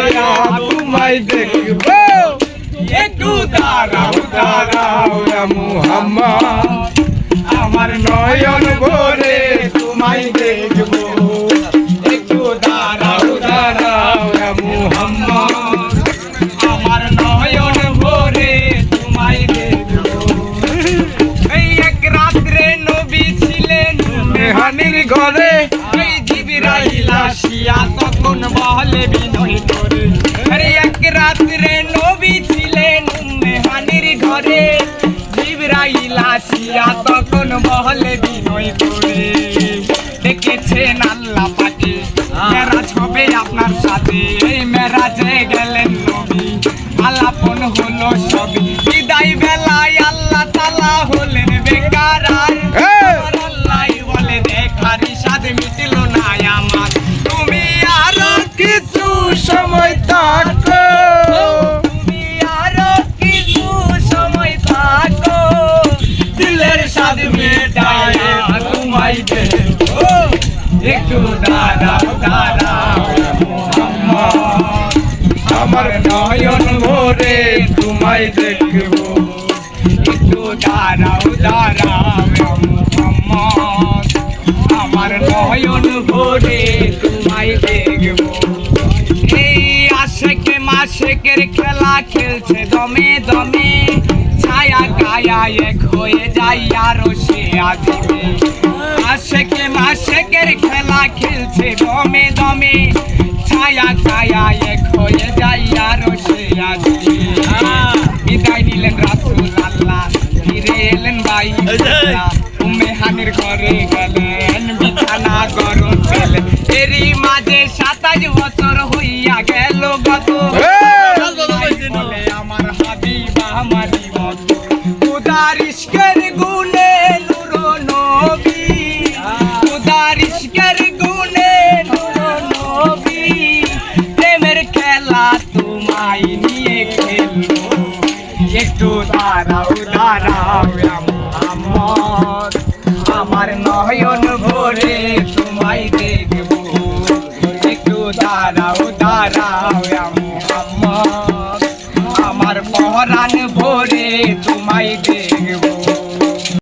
মায়া দাঁড়াও দাঁড়াও মোহাম্মদ। আমার নয়ন ভরে তোমায় দেখব। একটু দাঁড়াও দাঁড়াও মোহাম্মদ। আমার নয়ন ভরে তোমায় দেখব। এই এক রাত্রে নবী ছিলেন মেহানির ঘরে আসিয়া তখন বিনয় করে আরে এক রাত্রে নবী ছিলেন মেহানির ঘরে। তখন বিনয় করে দেখেছেন আল্লাহ পাকে, মেরাজ হবে আপনার সাথে। এই মেরাজে গেলেন নবী, আলাপন হলো সবই। একটু দাঁড়াও দাঁড়াও আমার নয়ন ভরে তোমায় দেখব। একটু দাঁড়াও দাঁড়াও আমার নয়ন ভরে তোমায় দেখব। এই আশেকে মাসেকের খেলা খেলছে দমে দমে, ছায়া গায়া এক হয়ে যাই আরও সে আদিমে। আশেকে মাসেকের খেলা খেলছে দমে দমে। ছায়া গায়া এক হয়ে যাই আরও সে আদিমে বিদায় নিলেন রাসুল আল্লাহ ফিরে এলেন ভাই উম্মে হানির ঘরে গেলেন বিছানা গরম পেলেন এরই মাঝে সাতাশ বছর হইয়া গেল গত। নিয়ে খেলব। একটু দাঁড়াও দাঁড়াও আমার আমার নয়ন ভরে তোমায় দেখব। একটু দাঁড়াও দাঁড়াও আমার আমার পহরান ভরে তোমায় দেখব